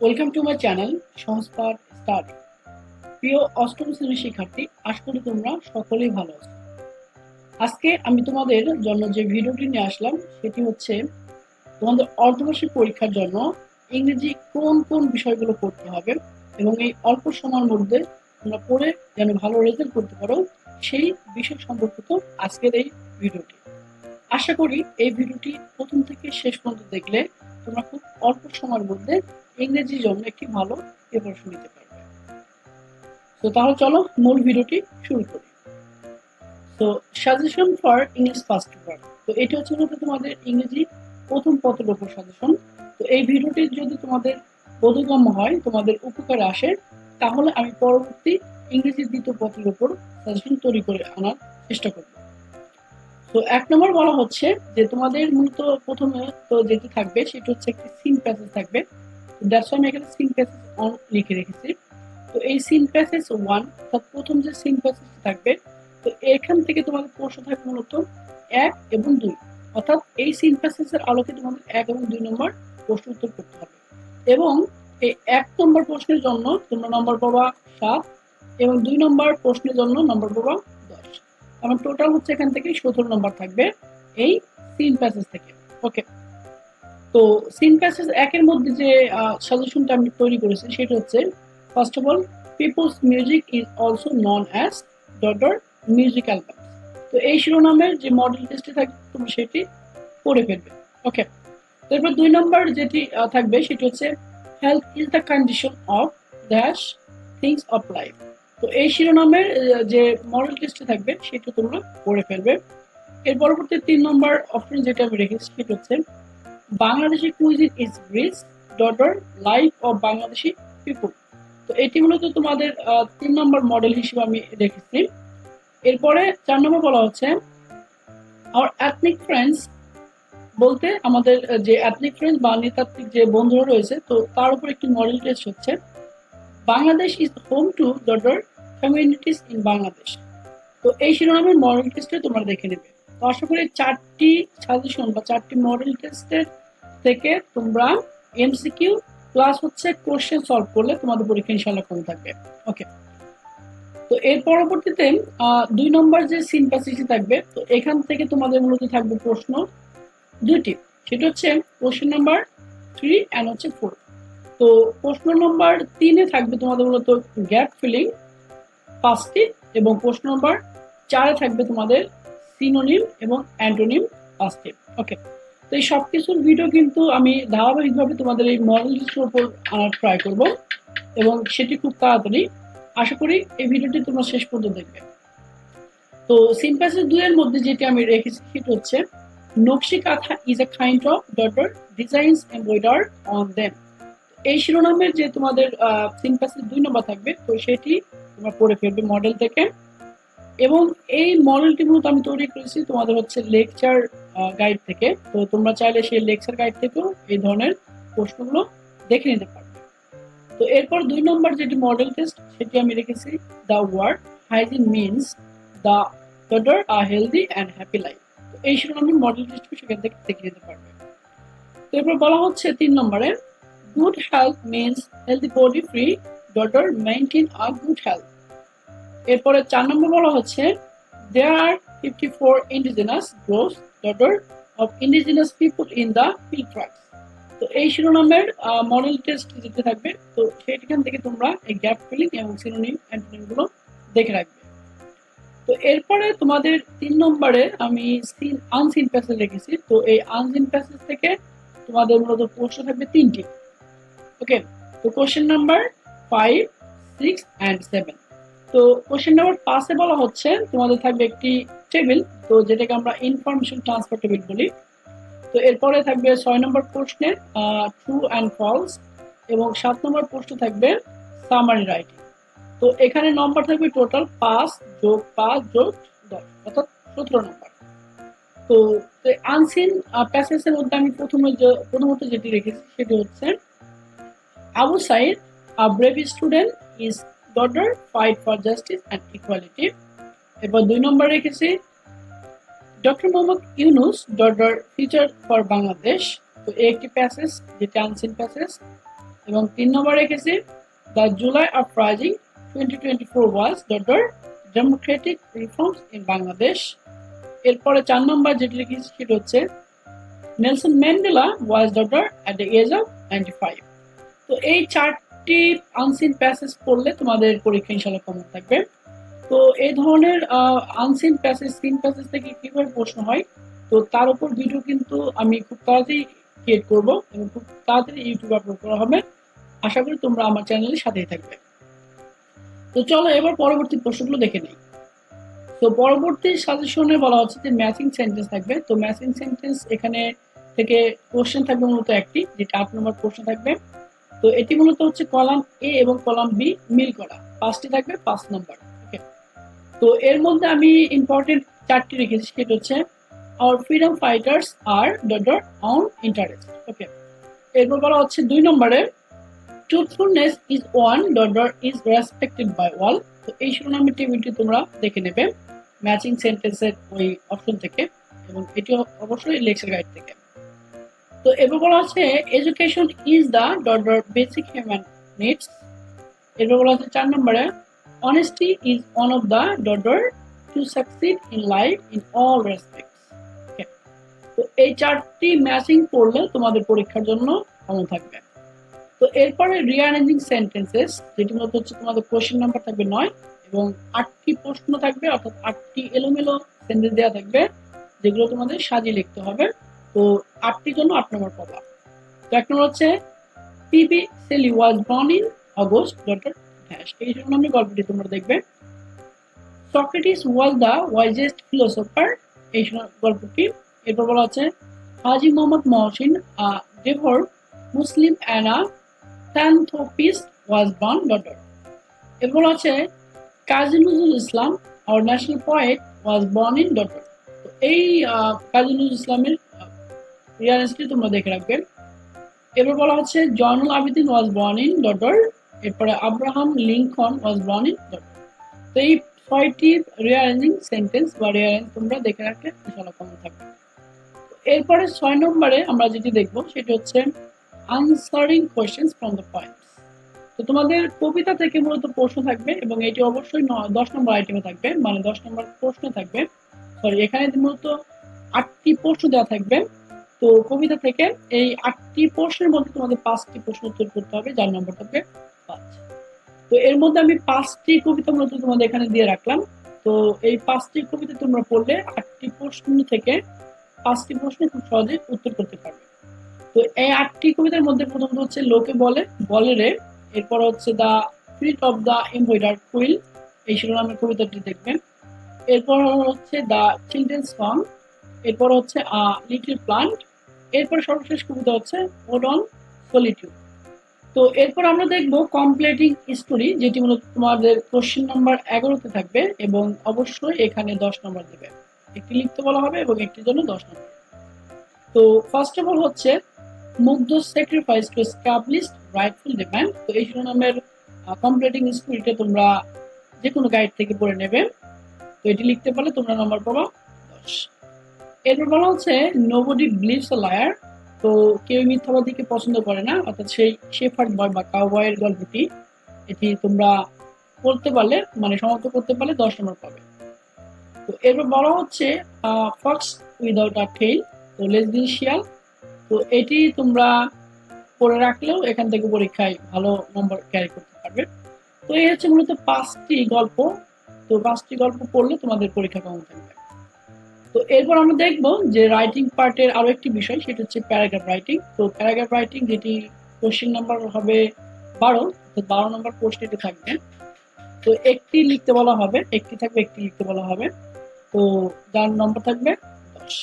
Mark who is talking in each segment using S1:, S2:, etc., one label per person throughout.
S1: Welcome to my channel Sanskar study প্রিয় অষ্টম শ্রেণির শিক্ষার্থী, আশা করি তোমরা সকলেই ভালো আছো। আজকে আমি তোমাদের জন্য যে ভিডিওটি নিয়ে আসলাম, সেটি হচ্ছে তোমাদের অর্ধবার্ষিক পরীক্ষার জন্য ইংরেজি কোন কোন বিষয়গুলো পড়তে হবে এবং এই অল্প সময়ের মধ্যে তোমরা পড়ে যেন ভালো রেজাল্ট করতে পারো সেই বিষয় সম্পর্কিত আজকের এই ভিডিওটি। আশা করি এই ভিডিওটি প্রথম থেকে শেষ পর্যন্ত দেখলে তোমরা খুব অল্প সময়ের মধ্যে ইংরেজির জন্য একটি ভালো প্রিপারেশন নিতে পারবে। তো তাহলে চলো মূল ভিডিওটি শুরু করি। তো suggestion for English first word তো এটা হচ্ছে মূলত তোমাদের ইংরেজি প্রথম পত্রের উপর সাজেশন তো এই ভিডিওটি যদি তোমাদের বোধগম্য হয়, তোমাদের উপকারে আসে, তাহলে আমি পরবর্তী ইংরেজি দ্বিতীয় পত্রের উপর সাজেশন তৈরি করে আনার চেষ্টা করব। তো এক নম্বর বলা হচ্ছে যে তোমাদের মূলত প্রথমে তো যেটি থাকবে, সেটা হচ্ছে একটি সিন প্যাসেজ থাকবে। দ্যাটস আমি এখানে সিন প্যাসেজ অন লিখে রেখেছি। তো এই সিন প্যাসেজ ওয়ান অর্থাৎ প্রথম যে সিন প্যাসেজ থাকবে, তো এখান থেকে তোমাদের প্রশ্ন থাকবে মূলত এক এবং দুই। অর্থাৎ এই সিন প্যাসেজের আলোকে তোমাদের এক এবং দুই নম্বর প্রশ্ন উত্তর করতে হবে। এবং এই এক নম্বর প্রশ্নের জন্য তোমরা নম্বর পাবা সাত এবং দুই নম্বর প্রশ্নের জন্য নম্বর পাবা দশ। আমার টোটাল হচ্ছে এখান থেকে সতেরো নম্বর থাকবে এই সিন প্যাসেজ থেকে। ওকে তো সিন প্যাসেজ একের মধ্যে যে সাজেশনটা আমি তৈরি করেছি সেটা হচ্ছে first of all peoples music is also known as daughter music album তো এই শিরোনামের যে মডেল টেস্টে থাকবে, তুমি সেটি পড়ে ফেলবে। ওকে তারপর দুই নম্বর যেটি থাকবে, সেটি হচ্ছে health is the condition of dash things of life তো এই শিরোনামের যে মডেল টেস্টে থাকবে, সেটা তোমরা পড়ে ফেলবে। এর পরবর্তী তিন নম্বর অপশন যেটা আমি রেখেছি, সেটা হচ্ছে Bangladeshi cuisine is rich daughter life of Bangladeshi people তো এটি মূলত তোমাদের তিন নম্বর মডেল হিসেবে আমি দেখেছি। এরপরে চার নম্বর বলা হচ্ছে আমার অ্যাথনিক ফ্রেন্ডস বলতে আমাদের যে অ্যাথনিক ফ্রেন্ডস বা নৃতাত্ত্বিক যে বন্ধুরা রয়েছে, তো তার উপর একটি মডেল টেস্ট হচ্ছে, Bangladesh is home to daughter communities in Bangladesh তো এই শিরোনামের মডেল টেস্টে তোমরা দেখে নেবে। তো আশা করি চারটি সাজেশন বা চারটি মডেল টেস্টের থেকে তোমরা এমসিকিউ প্লাস হচ্ছে কোশ্চেন সলভ করলে তোমাদের পরীক্ষা ইনশাল্লাহ কম থাকবে। ওকে তো এর পরবর্তীতে দুই নম্বর যে সিন প্যাসেজটি থাকবে, তো এখান থেকে তোমাদের মূলত থাকবে প্রশ্ন দুইটি। সেটা হচ্ছে কোশ্চেন নাম্বার থ্রি অ্যান্ড হচ্ছে ফোর তো প্রশ্ন নম্বর তিনে থাকবে তোমাদের মূলত গ্যাপ ফিলিং পাঁচটি এবং প্রশ্ন নম্বর চারে থাকবে তোমাদের সিনোনিম এবং অ্যান্টোনিম পাঁচটি ওকে তো এই সব কিছুর ভিডিও কিন্তু আমি ধারাবাহিকভাবে তোমাদের এই মডেলটির উপর আনার ট্রাই করব এবং সেটি খুব তাড়াতাড়ি। আশা করি এই ভিডিওটি তোমরা শেষ পর্যন্ত দেখবে। তো সিম্পাসের দুইয়ের মধ্যে যেটি আমি রেখেছি সেটা হচ্ছে nakshi kantha is a kind of daughter designs embroider on them এই শিরোনামের যে তোমাদের সিম্পাসের দুই নম্বর থাকবে, তো সেটি তোমরা পড়ে ফেলবে মডেল থেকে। এবং এই মডেলটি মূলত আমি তৈরি করেছি তোমাদের হচ্ছে লেকচার গাইড থেকে। তো তোমরা চাইলে সেই লেকচার গাইড থেকেও এই ধরনের প্রশ্নগুলো দেখে নিতে পারবে তো এরপর দুই নম্বর যেটি মডেল টেস্ট সেটি আমি রেখেছি the word hygiene means the daughter a healthy and happy life তো এই শিরোনামের মডেল টেস্ট সেখান থেকে দেখে নিতে পারবে। তো এরপর বলা হচ্ছে তিন নম্বরে good health means healthy body free daughter maintain a good health এরপরে চার নম্বর বলা হচ্ছে there fifty four indigenous growth daughter of indigenous people in the hill tracts তো এই শিরোনামের মডেল টেস্ট যেতে থাকবে। তো সেখান থেকে তোমরা এই গ্যাপ ফিলিং এবং সিনোনিম অ্যান্টোনিমগুলো দেখে রাখবে। তো এরপরে তোমাদের তিন নম্বরে আমি সিন আনসিন প্যাসেজ রেখেছি তো এই আনসিন প্যাসেজ থেকে তোমাদের মূলত প্রশ্ন থাকবে তিনটি। ওকে তো question number five six and seven তো কোশ্চেন নাম্বার পাঁচে বলা হচ্ছে, তোমাদের থাকবে একটি টেবিল তো যেটাকে আমরা ইনফরমেশন ট্রান্সফার টেবিল বলি। তো এরপরে থাকবে ছয় নম্বর প্রশ্নে ট্রু অ্যান্ড ফলস এবং সাত নম্বর প্রশ্ন থাকবে সামারি রাইটিং তো এখানে নম্বর থাকবে টোটাল পাঁচ যোগ পাঁচ যোগ দশ অর্থাৎ সতেরো নম্বর তো আনসিন প্যাসেজের মধ্যে আমি প্রথমে প্রথমত যেটি রেখেছি সেটি হচ্ছে Abu Sayeed a brave student is daughter fight for justice and equality এরপর দুই নম্বর রেখেছি doctor Muhammad Yunus daughter feature for Bangladesh তো এই একটি প্যাসেজ যেটি আনসিন প্যাসেজ এবং তিন নম্বর রেখেছি the July uprising twenty twenty four was dot democratic reforms in Bangladesh এরপরে চার নম্বর যেটি লিখেছি সেটা হচ্ছে Nelson Mandela was daughter at the age of ninety five তো এই চারটি আনসিন প্যাসেজ পড়লে তোমাদের পরীক্ষা ইনশাল্লাহ কমন থাকবে। তো এই ধরনের আনসিন প্যাসেজ সিন প্যাসেজ থেকে কীভাবে প্রশ্ন হয়, তো তার উপর ভিডিও কিন্তু আমি খুব তাড়াতাড়ি ক্রিয়েট করব এবং খুব তাড়াতাড়ি ইউটিউবে আপলোড করা হবে। আশা করি তোমরা আমার চ্যানেলের সাথেই থাকবে। তো চলো এবার পরবর্তী প্রশ্নগুলো দেখে নিই। তো পরবর্তী সাজেশনে বলা হচ্ছে যে ম্যাচিং সেন্টেন্স থাকবে। তো ম্যাচিং সেন্টেন্স এখানে থেকে কোশ্চেন থাকবে মূলত একটি, যেটা আট নম্বর প্রশ্ন থাকবে। তো এটি মূলত হচ্ছে কলাম এ এবং কলাম বি মিল করা। পাঁচটি থাকবে, পাঁচ নম্বর। তো এর মধ্যে আমি ইম্পর্টেন্ট চারটি রেখেছি, সেটা হচ্ছে our freedom fighters are dot on interest okay এরপর বলা হচ্ছে দুই নম্বরে truthfulness is one dot is respected by all তো এই শিরোনামের টেবিলটি তোমরা দেখে নেবে। ম্যাচিং সেন্টেন্সের ওই অপশন থেকে এবং এটি অবশ্যই লেকচার গাইড থেকে। তো এবার বলা হচ্ছে education is the dot dot basic human needs এরপর বলা হচ্ছে চার নম্বরে honesty is one of the dot dot to succeed in life in all respects তো এই চারটি ম্যাচিং পড়লে তোমাদের পরীক্ষার জন্য ভালো থাকবে। তো এরপরে রিয়ারেঞ্জিং সেন্টেন্সেস যেটি মূলত হচ্ছে তোমাদের কোশ্চেন নাম্বার থাকবে নয় এবং আটটি প্রশ্ন থাকবে, অর্থাৎ আটটি এলোমেলো সেন্টেন্স দেওয়া থাকবে, যেগুলো তোমাদের সাজিয়ে লিখতে হবে। তো আটটির জন্য আট নম্বর পাবা তো এক নম্বর হচ্ছে P B Shelley was born in August doctor hash এই আমি গল্পটি তোমরা দেখবে। Socrates was the wisest philosopher এই গল্পটি। এরপর বলা হচ্ছে Haji Muhammad Mohsin devout Muslim and a philanthropist was born daughter এরপর আছে Kazi Nazrul Islam our national poet was born in daughter এই কাজী নজরুল ইসলামের রিয়ারেন্সটি তোমরা দেখে রাখবে। বলা হচ্ছে আবিদিন ওয়াজ বর্ন ইন এরপরে Abraham Lincoln was born in তো এই ছয়টি রিয়ারেঞ্জিং সেন্টেন্স বা রিয়ারেঞ্জ তোমরা দেখে রাখলে ইনশাল্লাহ থাকবে। এরপরে ছয় নম্বরে আমরা যেটি দেখব, সেটি হচ্ছে answering questions from the points তো তোমাদের কবিতা থেকে মূলত প্রশ্ন থাকবে এবং এটি অবশ্যই দশ নম্বর আইটেমে থাকবে মানে দশ নম্বর প্রশ্ন থাকবে। সরি এখানে মূলত আটটি প্রশ্ন দেওয়া থাকবে। তো কবিতা থেকে এই আটটি প্রশ্নের মধ্যে তোমাদের পাঁচটি প্রশ্ন উত্তর করতে হবে, যার নম্বর থাকবে পাঁচ। তো এর মধ্যে আমি পাঁচটি কবিতা মূলত তোমাদের এখানে দিয়ে রাখলাম। তো এই পাঁচটি কবিতা তোমরা পড়লে আটটি প্রশ্ন থেকে পাঁচটি প্রশ্ন খুব সহজে উত্তর করতে পারবে। তো এই আটটি কবিতার মধ্যে প্রথমত হচ্ছে লোকে বলে বলে রে, এরপর হচ্ছে the fit of the embroider quilt, এই শিরোনামের কবিতাটি দেখবেন এরপর হচ্ছে দ্য চিলড্রেন্স সং এরপর হচ্ছে লিটল প্লান্ট এরপর সর্বশেষ কবিতা হচ্ছে ওডন সলিটিউড তো এরপর আমরা দেখব কমপ্লিটিং স্টোরি যেটি মূলত তোমাদের কোশ্চেন নাম্বার এগারোতে থাকবে এবং অবশ্যই এখানে দশ নম্বর দেবে। একটি লিখতে বলা হবে এবং একটির জন্য দশ নম্বর তো ফার্স্ট অফ অল হচ্ছে, Mugdho sacrifice to establish rightful demand তো এই শিরোনামের কমপ্লিটিং স্টোরিটা তোমরা যে কোনো গাইড থেকে পড়ে নেবে। তো এটি লিখতে পারলে তোমরা নম্বর পাবা দশ। এরপর বলা হচ্ছে নোবডি বিলিভস আ লায়ার তো কেউ মিথ্যাবাদীকে পছন্দ করে না, অর্থাৎ সেই শেফার্ড বয় বা কাউবয়ের গল্পটি, এটি তোমরা পড়তে পারলে মানে সমাপ্ত করতে পারলে দশ নম্বর পাবে। তো এরপর বলা হচ্ছে ফক্স উইদাউট আ টেইল তো লেসবিয়ান শিয়াল তো এটি তোমরা পড়ে রাখলেও এখান থেকে পরীক্ষায় ভালো নম্বর ক্যারি করতে পারবে। তো এই হচ্ছে মূলত পাঁচটি গল্প। তো পাঁচটি গল্প পড়লে তোমাদের পরীক্ষা কেমন থাকবে? তো এরপর আমরা দেখব যে রাইটিং পার্টের আরও একটি বিষয়, সেটা হচ্ছে প্যারাগ্রাফ রাইটিং তো প্যারাগ্রাফ রাইটিং যেটি কোশ্চেন নাম্বার হবে বারো, তো বারো নম্বর পোস্টে থাকবে। তো একটি লিখতে বলা হবে, একটি থাকবে, একটি লিখতে বলা হবে। তো যার নম্বর থাকবে, দশ।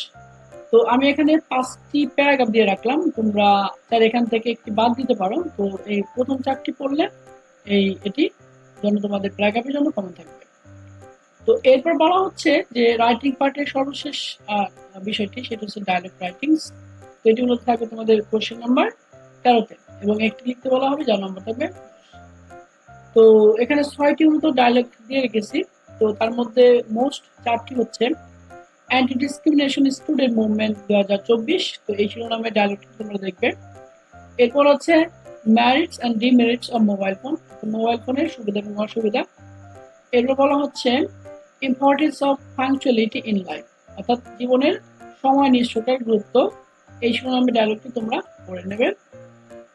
S1: তো আমি এখানে পাঁচটি প্যারাগ্রাফ দিয়ে রাখলাম, তোমরা স্যার এখান থেকে একটি বাদ দিতে পারো। তো এই প্রথম চারটি পড়লে এই এটি জন্য তোমাদের প্যারাগ্রাফের জন্য কমন থাকবে। তো এরপর বলা হচ্ছে যে রাইটিং পার্টের সর্বশেষ বিষয়টি সেটা হচ্ছে ডায়লগ রাইটিংস তো এটি থাকবে তোমাদের কোশ্চেন নাম্বার তেরোতে এবং একটি লিখতে বলা হবে যার নম্বর থাকবে। তো এখানে ছয়টি মতো ডায়লগ দিয়ে রেখেছি। তো তার মধ্যে মোস্ট চারটি হচ্ছে অ্যান্টি ডিসক্রিমিনেশন স্টুডেন্ট মুভমেন্ট দু হাজার চব্বিশ। তো এই শিরোনামে ডায়লগটি তোমরা দেখবে। এরপর হচ্ছে merits and demerits of mobile phone mobile ফোনের সুবিধা এবং অসুবিধা। এরপর বলা হচ্ছে importance of punctuality in life অর্থাৎ জীবনের সময় নিষ্ঠতার গুরুত্ব, এই সময় আমি ডায়লগটি তোমরা পড়ে নেবে।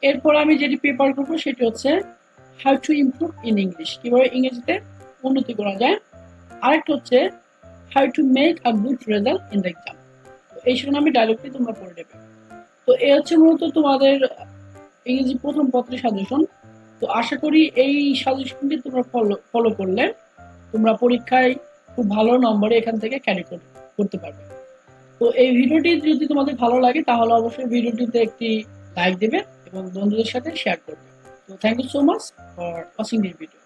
S1: এরপর আমি যেটি পেপার করব সেটি হচ্ছে how to improve in English কীভাবে ইংরেজিতে উন্নতি করা যায়। আরেকটা হচ্ছে how to make a good result in the exam এই আমি ডায়লগটি তোমরা পড়ে নেবে। তো এ হচ্ছে মূলত তোমাদের ইংরেজি প্রথম পত্রের সাজেশন তো আশা করি এই সাজেশনটি তোমরা ফলো ফলো করলে তোমরা পরীক্ষায় খুব ভালো নম্বরে এখান থেকে ক্যারি করতে পারবে। তো এই ভিডিওটি যদি তোমাদের ভালো লাগে, তাহলে অবশ্যই ভিডিওটিতে একটি লাইক দেবে এবং বন্ধুদের সাথে শেয়ার করবে। তো thank you so much for watching this video